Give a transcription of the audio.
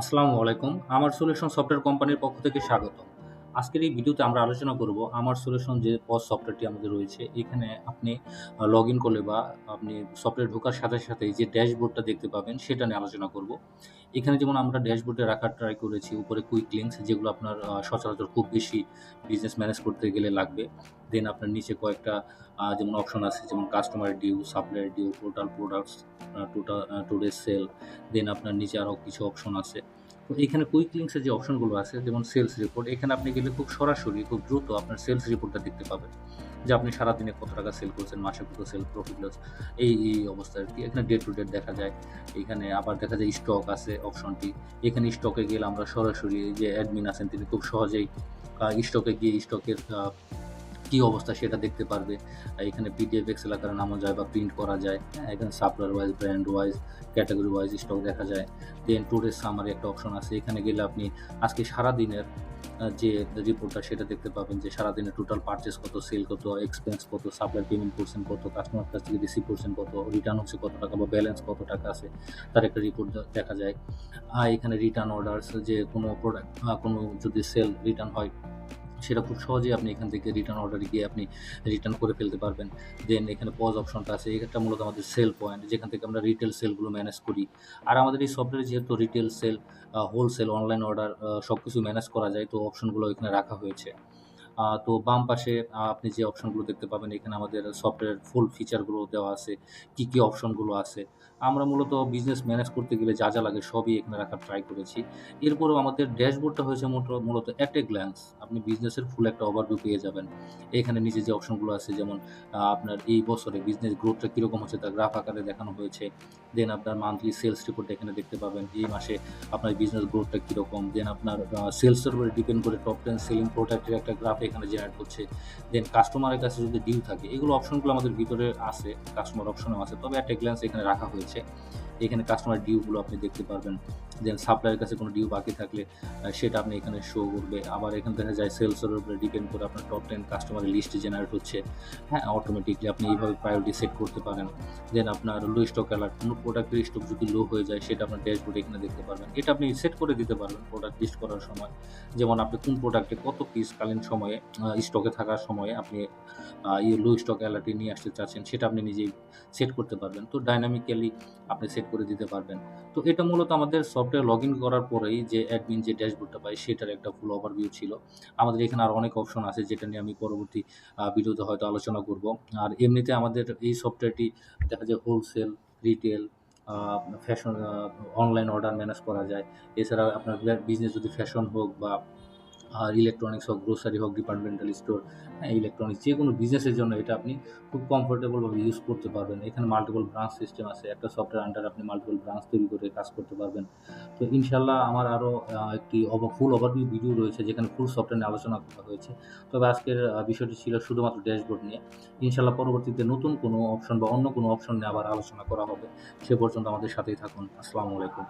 আসসালামু আলাইকুম। আমার সলিউশন সফটওয়্যার কোম্পানির পক্ষ থেকে স্বাগত আজকের এই ভিডিওতে আমরা আলোচনা করব আমার সলিউশন যে পজ সফটওয়্যারটি আমাদের রয়েছে। এখানে আপনি লগ ইন করলে বা আপনি সফটওয়্যার ঢোকার সাথে সাথে যে ড্যাশবোর্ডটা দেখতে পাবেন, সেটা নিয়ে আলোচনা করব। এখানে যেমন আমরা ড্যাশবোর্ডে রাখার ট্রাই করেছি, উপরে কুইক লিঙ্কস যেগুলো আপনার সচরাচর খুব বেশি বিজনেস ম্যানেজ করতে গেলে লাগবে। দেন আপনার নিচে কয়েকটা যেমন অপশন আছে, যেমন customer due supplier due total products total today sale then আপনার নিচে আরও কিছু অপশন আছে। তো এখানে কুইক লিঙ্কসের যে অপশনগুলো আছে, যেমন সেলস রিপোর্ট এখানে আপনি গেলে খুব সরাসরি, খুব দ্রুত আপনার সেলস রিপোর্টটা দেখতে পাবেন। যে আপনি সারাদিনে কত টাকা সেল করছেন, মাসে কত সেল প্রফিট লস এই এই অবস্থা আর কি। এখানে ডেট টু ডেট দেখা যায়, এখানে আবার দেখা যায় স্টক আছে অপশনটি এখানে স্টকে গেলে আমরা সরাসরি যে অ্যাডমিন আছেন, তিনি খুব সহজেই স্টকে গিয়ে স্টকের কি অবস্থা সেটা দেখতে পারবে। এখানে পিডিএফ এক্সেল আকারে নামা যায় বা প্রিন্ট করা যায়। হ্যাঁ, এখানে supplier wise brand wise category wise stock দেখা যায়। দেন টুডের সামারি একটা অপশন আছে। এখানে গেলে আপনি আজকে সারা দিনের যে রিপোর্টটা সেটা দেখতে পাবেন যে সারাদিনের টোটাল পারচেস কত সেল কত এক্সপেন্স কত সাপ্লাই পেমেন্ট করছেন কত কাস্টমার কাছ থেকে রিসিভ করছেন কত রিটার্ন হচ্ছে কত টাকা বা ব্যালেন্স কত টাকা আছে তার একটা রিপোর্ট দেখা যায়। আর এখানে রিটার্ন অর্ডারস যে কোনো প্রোডাক্ট কোনো যদি সেল রিটার্ন হয় সেটা খুব সহজেই আপনি এখান থেকে রিটার্ন অর্ডারে গিয়ে আপনি রিটার্ন করে ফেলতে পারবেন। দেন এখানে পজ অপশনটা আছে। এটা মূলত আমাদের সেল পয়েন্ট যেখান থেকে আমরা রিটেল সেলগুলো ম্যানেজ করি। আর আমাদের এই সফটওয়্যারে যেহেতু retail sale wholesale online order সব কিছু ম্যানেজ করা যায়, তো অপশনগুলো এখানে রাখা হয়েছে। তো বাম পাশে আপনি যে অপশনগুলো দেখতে পাবেন, এখানে আমাদের সফটওয়্যার ফুল ফিচারগুলো দেওয়া আছে, কি কি অপশনগুলো আছে। আমরা মূলত বিজনেস ম্যানেজ করতে গেলে যা যা লাগে সবই এখানে রাখার ট্রাই করেছি। এরপরেও আমাদের ড্যাশবোর্ডটা হয়েছে মূলত অ্যাট এ গ্ল্যান্স আপনি বিজনেসের ফুল একটা ওভারভিউ পেয়ে যাবেন। এখানে নিচে যে অপশনগুলো আছে, যেমন আপনার এই বছরে বিজনেস গ্রোথটা কীরকম হচ্ছে তার গ্রাফ আকারে দেখানো হয়েছে। দেন আপনার মান্থলি সেলস রিপোর্ট এখানে দেখতে পাবেন, এই মাসে আপনার বিজনেস গ্রোথটা কীরকম। দেন আপনার সেলসের উপরে ডিপেন্ড করে টপ টেন সেলিং প্রোডাক্টের একটা গ্রাফ এখানে জেনারেট করছে দেন কাস্টমারের কাছে যদি ডিউ থাকে, এগুলো অপশনগুলো আমাদের ভিতরে আছে কাস্টমার অপশনও আছে, তবে একটা গ্ল্যান্স এখানে রাখা হয়েছে। এখানে কাস্টমার ডিউগুলো আপনি দেখতে পারবেন। দেন সাপ্লাইয়ের কাছে কোনো ডিউ বাকি থাকলে সেটা আপনি এখানে শো করবে। আবার এখানে দেখা যায় সেলসের উপরে ডিপেন্ড করে আপনার টপ টেন কাস্টমারের লিস্ট জেনারেট হচ্ছে। হ্যাঁ অটোমেটিকলি আপনি এইভাবে প্রায়োরিটি সেট করতে পারেন। দেন আপনার লো স্টক অ্যালার্ট কোনো প্রোডাক্টের স্টক যদি লো হয়ে যায়, সেটা আপনার ড্যাশবোর্ডে এখানে দেখতে পারবেন। এটা আপনি সেট করে দিতে পারবেন প্রোডাক্ট লিস্ট করার সময়। যেমন আপনি কোন প্রোডাক্টে কত পিস কালীন সময়ে স্টকে থাকার সময়ে আপনি এই লো স্টক অ্যালার্টে নিয়ে আসতে চাচ্ছেন, সেটা আপনি নিজেই সেট করতে পারবেন। তো ডাইনামিক্যালি আপনি সেট করে দিতে পারবেন। তো এটা মূলত আমাদের সফটওয়্যার লগ ইন করার পরেই যে অ্যাডমিন যে ড্যাশবোর্ডটা পাই, সেটার একটা ফুল ওভারভিউ ছিল। আমাদের এখানে আর অনেক অপশন আছে যেটা নিয়ে আমি পরবর্তী ভিডিওতে হয়তো আলোচনা করব। আর এমনিতে আমাদের এই সফটওয়্যারটি দেখা যায় wholesale retail fashion online order manage করা যায়। এছাড়া আপনার বিজনেস যদি ফ্যাশন হোক বা ইলেকট্রনিক্স হোক গ্রোসারি হোক ডিপার্টমেন্টাল স্টোর ইলেকট্রনিক্স যে কোনো বিজনেসের জন্য এটা আপনি খুব কমফোর্টেবলভাবে ইউজ করতে পারবেন। এখানে মাল্টিপল ব্রাঞ্চ সিস্টেম আছে। একটা সফটওয়্যার আন্ডার আপনি মাল্টিপল ব্রাঞ্চ তৈরি করে কাজ করতে পারবেন। তো ইনশাল্লাহ আমার আরও একটি ফুল ওভারভিউ ভিডিও রয়েছে, যেখানে ফুল সফটওয়্যার নিয়ে আলোচনা করা হয়েছে। তবে আজকের বিষয়টি ছিল শুধুমাত্র ড্যাশবোর্ড নিয়ে। ইনশাল্লাহ পরবর্তীতে নতুন কোনো অপশন বা অন্য কোনো অপশন নিয়ে আবার আলোচনা করা হবে। সে পর্যন্ত আমাদের সাথেই থাকুন। আসসালামু আলাইকুম।